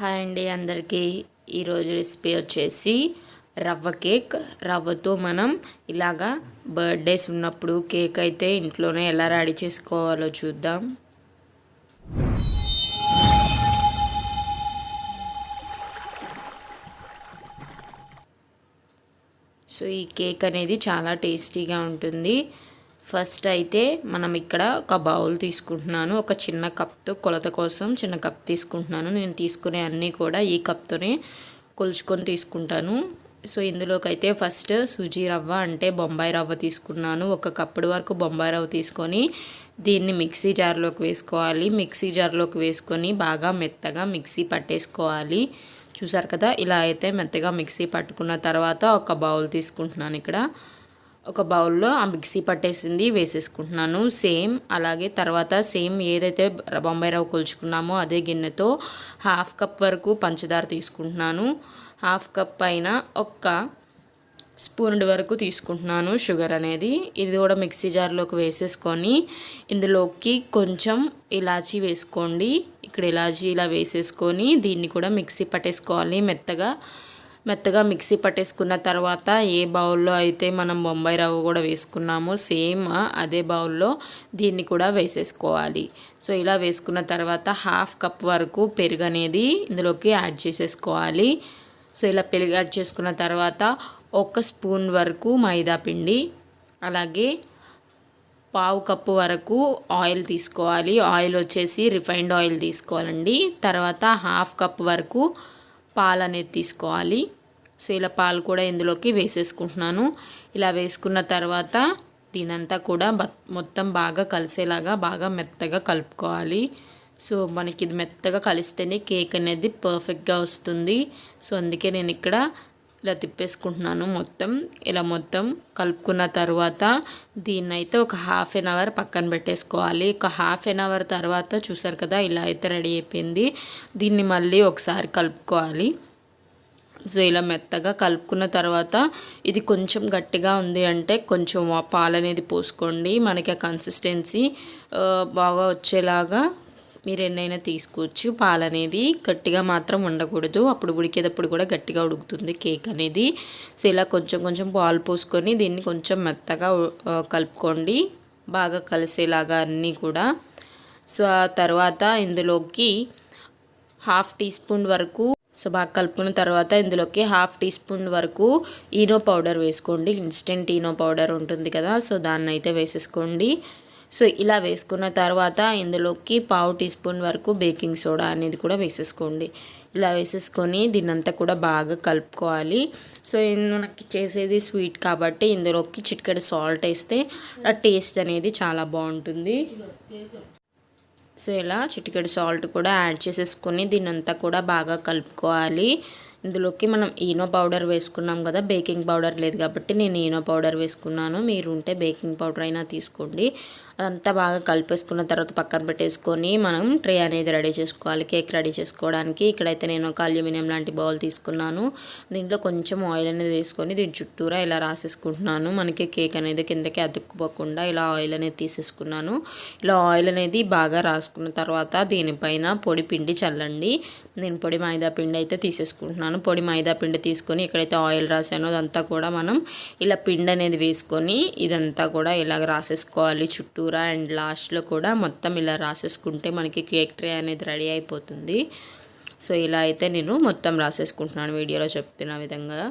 Hi అండి అందరికీ. ఈరోజు రెసిపీ వచ్చేసి రవ్వ కేక్. రవ్వతో మనం ఇలాగా బర్త్డేస్ ఉన్నప్పుడు కేక్ అయితే ఇంట్లోనే ఎలా రెడీ చేసుకోవాలో చూద్దాం. సో ఈ కేక్ అనేది చాలా టేస్టీగా ఉంటుంది. ఫస్ట్ అయితే మనం ఇక్కడ ఒక బౌల్ తీసుకుంటున్నాను. ఒక చిన్న కప్తో కొలత కోసం చిన్న కప్ తీసుకుంటున్నాను. నేను తీసుకునే అన్నీ కూడా ఈ కప్తోనే కొలుచుకొని తీసుకుంటాను. సో ఇందులోకైతే ఫస్ట్ సూజీ రవ్వ అంటే బొంబాయి రవ్వ తీసుకున్నాను. ఒక కప్పుడు వరకు బొంబాయి రవ్వ తీసుకొని దీన్ని మిక్సీ జార్లోకి వేసుకోవాలి. మిక్సీ జార్లోకి వేసుకొని బాగా మెత్తగా మిక్సీ పట్టేసుకోవాలి. చూసారు కదా? ఇలా అయితే మెత్తగా మిక్సీ పట్టుకున్న తర్వాత ఒక బౌల్ తీసుకుంటున్నాను ఇక్కడ. ఒక బౌల్లో ఆ మిక్సీ పట్టేసింది వేసేసుకుంటున్నాను. సేమ్ అలాగే తర్వాత సేమ్ ఏదైతే బొంబాయి రవ్వ కొలుచుకున్నామో అదే గిన్నెతో హాఫ్ కప్ వరకు పంచదార తీసుకుంటున్నాను. హాఫ్ కప్ పైన ఒక్క స్పూన్ వరకు తీసుకుంటున్నాను షుగర్ అనేది. ఇది కూడా మిక్సీ జార్లోకి వేసేసుకొని ఇందులోకి కొంచెం ఇలాచీ వేసుకోండి. ఇక్కడ ఇలాచీ ఇలా వేసేసుకొని దీన్ని కూడా మిక్సీ పట్టేసుకోవాలి మెత్తగా. మెత్తగా మిక్సీ పట్టేసుకున్న తర్వాత ఏ బౌల్లో అయితే మనం బొంబాయి రవ్వ కూడా వేసుకున్నామో సేమ్ అదే బౌల్లో దీన్ని కూడా వేసేసుకోవాలి. సో ఇలా వేసుకున్న తర్వాత హాఫ్ కప్ వరకు పెరుగు అనేది ఇందులోకి యాడ్ చేసేసుకోవాలి. సో ఇలా పెరుగు యాడ్ చేసుకున్న తర్వాత ఒక స్పూన్ వరకు మైదా పిండి అలాగే పావు కప్పు వరకు ఆయిల్ తీసుకోవాలి. ఆయిల్ వచ్చేసి రిఫైన్డ్ ఆయిల్ తీసుకోవాలండి. తర్వాత హాఫ్ కప్ వరకు పాలు అనేది తీసుకోవాలి. సో ఇలా పాలు కూడా ఇందులోకి వేసేసుకుంటున్నాను. ఇలా వేసుకున్న తర్వాత దీనంతా కూడా మొత్తం బాగా కలిసేలాగా బాగా మెత్తగా కలుపుకోవాలి. సో మనకి ఇది మెత్తగా కలిస్తేనే కేక్ అనేది పర్ఫెక్ట్గా వస్తుంది. సో అందుకే నేను ఇక్కడ ఇలా తిప్పేసుకుంటున్నాను మొత్తం. ఇలా మొత్తం కలుపుకున్న తర్వాత దీన్ని అయితే ఒక హాఫ్ ఎన్ అవర్ పక్కన పెట్టేసుకోవాలి. ఒక హాఫ్ ఎన్ అవర్ తర్వాత చూసారు కదా ఇలా అయితే రెడీ అయిపోయింది. దీన్ని మళ్ళీ ఒకసారి కలుపుకోవాలి. సో ఇలా మెత్తగా కలుపుకున్న తర్వాత ఇది కొంచెం గట్టిగా ఉంది అంటే కొంచెం పాలు అనేది పోసుకోండి. మనకి ఆ కన్సిస్టెన్సీ బాగా వచ్చేలాగా మీరు ఎన్నైనా తీసుకోవచ్చు. పాలు అనేది గట్టిగా మాత్రం ఉండకూడదు అప్పుడు ఉడికేటప్పుడు కూడా గట్టిగా ఉడుకుతుంది కేక్ అనేది. సో ఇలా కొంచెం కొంచెం పాలు పోసుకొని దీన్ని కొంచెం మెత్తగా కలుపుకోండి. బాగా కలిసేలాగా అన్నీ కూడా. సో ఆ తర్వాత ఇందులోకి హాఫ్ టీ స్పూన్ వరకు సో బాగా కలుపుకున్న తర్వాత ఇందులోకి హాఫ్ టీ స్పూన్ వరకు ఈనో పౌడర్ వేసుకోండి. ఇన్స్టెంట్ ఈనో పౌడర్ ఉంటుంది కదా సో దాన్ని అయితే వేసేసుకోండి. సో ఇలా వేసుకున్న తర్వాత ఇందులోకి పావు టీ స్పూన్ వరకు బేకింగ్ సోడా అనేది కూడా వేసేసుకోండి. ఇలా వేసేసుకొని దీన్నంతా కూడా బాగా కలుపుకోవాలి. సో మనకి చేసేది స్వీట్ కాబట్టి ఇందులోకి చిటికెడు సాల్ట్ వేస్తే ఆ టేస్ట్ అనేది చాలా బాగుంటుంది. సో ఇలా చిటికెడు సాల్ట్ కూడా యాడ్ చేసేసుకొని దీన్నంతా కూడా బాగా కలుపుకోవాలి. ఇందులోకి మనం ఈనో పౌడర్ వేసుకున్నాం కదా బేకింగ్ పౌడర్ లేదు కాబట్టి నేను ఈనో పౌడర్ వేసుకున్నాను. మీరు ఉంటే బేకింగ్ పౌడర్ అయినా తీసుకోండి. అదంతా బాగా కలిపేసుకున్న తర్వాత పక్కన పెట్టేసుకొని మనం ట్రే అనేది రెడీ చేసుకోవాలి కేక్ రెడీ చేసుకోవడానికి. ఇక్కడైతే నేను ఒక అల్యూమినియం లాంటి బౌల్ తీసుకున్నాను. దీంట్లో కొంచెం ఆయిల్ అనేది వేసుకొని దీని చుట్టూరా ఇలా రాసేసుకుంటున్నాను. మనకి కేక్ అనేది కిందకి అతుక్కుపోకుండా ఇలా ఆయిల్ అనేది తీసేసుకున్నాను. ఇలా ఆయిల్ అనేది బాగా రాసుకున్న తర్వాత దీనిపైన పొడి పిండి చల్లండి. నేను పొడి మైదా పిండి అయితే తీసేసుకుంటున్నాను. పొడి మైదా పిండి తీసుకొని ఎక్కడైతే ఆయిల్ రాసానో అదంతా కూడా మనం ఇలా పిండి అనేది వేసుకొని ఇదంతా కూడా ఇలా రాసేసుకోవాలి చుట్టూ కూర అండ్ లాస్ట్లో కూడా మొత్తం ఇలా రాసేసుకుంటే మనకి కేక్ ట్రే అనేది రెడీ అయిపోతుంది. సో ఇలా అయితే నేను మొత్తం రాసేసుకుంటున్నాను వీడియోలో చెప్తున్న విధంగా.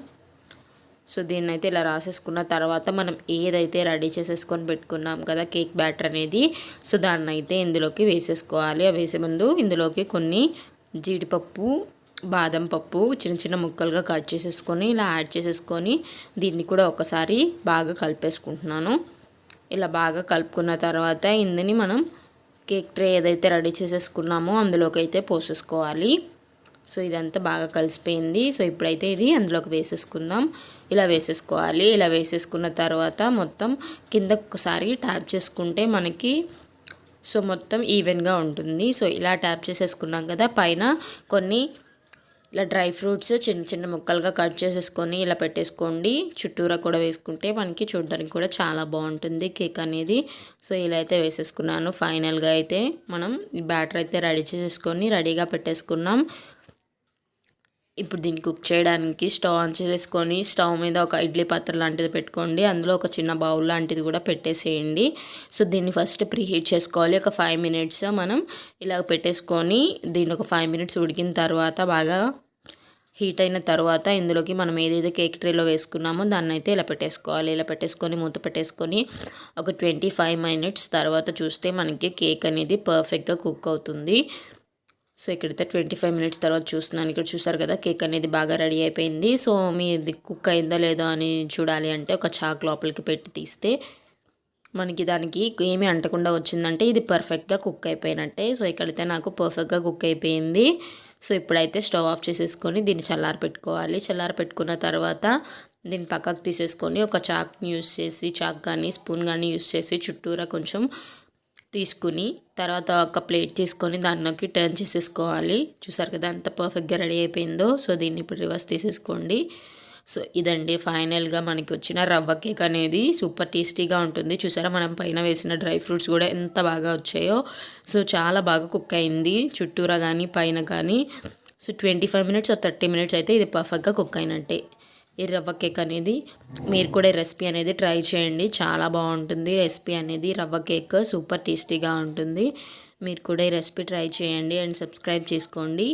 సో దీన్ని అయితే ఇలా రాసేసుకున్న తర్వాత మనం ఏదైతే రెడీ చేసేసుకొని పెట్టుకున్నాం కదా కేక్ బ్యాటర్ అనేది సో దాన్ని అయితే ఇందులోకి వేసేసుకోవాలి. వేసే ముందు ఇందులోకి కొన్ని జీడిపప్పు బాదం పప్పు చిన్న చిన్న ముక్కలుగా కట్ చేసేసుకొని ఇలా యాడ్ చేసేసుకొని దీన్ని కూడా ఒకసారి బాగా కలిపేసుకుంటున్నాను. ఇలా బాగా కలుపుకున్న తర్వాత ఇందుని మనం కేక్ ట్రే ఏదైతే రెడీ చేసేసుకున్నామో అందులోకి అయితే పోసేసుకోవాలి. సో ఇదంతా బాగా కలిసిపోయింది. సో ఇప్పుడైతే ఇది అందులోకి వేసేసుకుందాం. ఇలా వేసేసుకోవాలి. ఇలా వేసేసుకున్న తర్వాత మొత్తం కింద ఒకసారి ట్యాప్ చేసుకుంటే మనకి సో మొత్తం ఈవెన్గా ఉంటుంది. సో ఇలా ట్యాప్ చేసేసుకున్నాం కదా పైన కొన్ని ఇలా డ్రై ఫ్రూట్స్ చిన్న చిన్న ముక్కలుగా కట్ చేసేసుకొని ఇలా పెట్టేసుకోండి. చుట్టూరా కూడా వేసుకుంటే మనకి చూడడానికి కూడా చాలా బాగుంటుంది కేక్ అనేది. సో ఇలా అయితే వేసేసుకున్నాను. ఫైనల్గా అయితే మనం బ్యాటర్ అయితే రెడీ చేసేసుకొని రెడీగా పెట్టేసుకున్నాం. ఇప్పుడు దీన్ని కుక్ చేయడానికి స్టవ్ ఆన్ చేసుకొని స్టవ్ మీద ఒక ఇడ్లీ పాత్ర లాంటిది పెట్టుకోండి. అందులో ఒక చిన్న బౌల్ లాంటిది కూడా పెట్టేసేయండి. సో దీన్ని ఫస్ట్ ప్రీ హీట్ చేసుకోవాలి. ఒక ఫైవ్ మినిట్స్ మనం ఇలా పెట్టేసుకొని దీన్ని ఒక ఫైవ్ మినిట్స్ ఉడికిన తర్వాత బాగా హీట్ అయిన తర్వాత ఇందులోకి మనం ఏదైతే కేక్ ట్రేలో వేసుకున్నామో దాన్ని అయితే ఇలా పెట్టేసుకోవాలి. ఇలా పెట్టేసుకొని మూత పెట్టేసుకొని ఒక ట్వంటీ ఫైవ్ మినిట్స్ తర్వాత చూస్తే మనకి కేక్ అనేది పర్ఫెక్ట్గా కుక్ అవుతుంది. సో ఇక్కడైతే ట్వంటీ ఫైవ్ మినిట్స్ తర్వాత చూస్తున్నాను. ఇక్కడ చూసారు కదా కేక్ అనేది బాగా రెడీ అయిపోయింది. సో మీది కుక్ అయిందా లేదా అని చూడాలి అంటే ఒక చాక్ లోపలికి పెట్టి తీస్తే మనకి దానికి ఏమీ అంటకుండా వచ్చిందంటే ఇది పర్ఫెక్ట్గా కుక్ అయిపోయినట్టే. సో ఇక్కడైతే నాకు పర్ఫెక్ట్గా కుక్ అయిపోయింది. సో ఇప్పుడైతే స్టవ్ ఆఫ్ చేసేసుకొని దీన్ని చల్లారి పెట్టుకోవాలి. చల్లారి పెట్టుకున్న తర్వాత దీన్ని పక్కకు తీసేసుకొని ఒక చాక్ని యూస్ చేసి చాక్ కానీ స్పూన్ కానీ యూస్ చేసి చుట్టూరా కొంచెం తీసుకుని తర్వాత ఒక ప్లేట్ తీసుకొని దానిలోకి టర్న్ చేసేసుకోవాలి. చూసారు కదా అంత పర్ఫెక్ట్గా రెడీ అయిపోయిందో. సో దీన్ని ఇప్పుడు రివర్స్ తీసేసుకోండి. సో ఇదండి ఫైనల్గా మనకి వచ్చిన రవ్వ కేక్ అనేది. సూపర్ టేస్టీగా ఉంటుంది. చూసారా మనం పైన వేసిన డ్రై ఫ్రూట్స్ కూడా ఎంత బాగా వచ్చాయో. సో చాలా బాగా కుక్ అయింది. చుట్టూరా కానీ పైన కానీ so twenty five minutes thirty minutes అయితే ఇది పర్ఫెక్ట్గా కుక్ అయినట్టే. ఈ రవ్వ కేక్ అనేది మీరు కూడా రెసిపీ అనేది ట్రై చేయండి. చాలా బాగుంటుంది. రెసిపీ అనేది రవ్వ కేక్ సూపర్ టేస్టీగా ఉంటుంది. మీరు కూడా ఈ రెసిపీ ట్రై చేయండి అండ్ సబ్స్క్రైబ్ చేసుకోండి.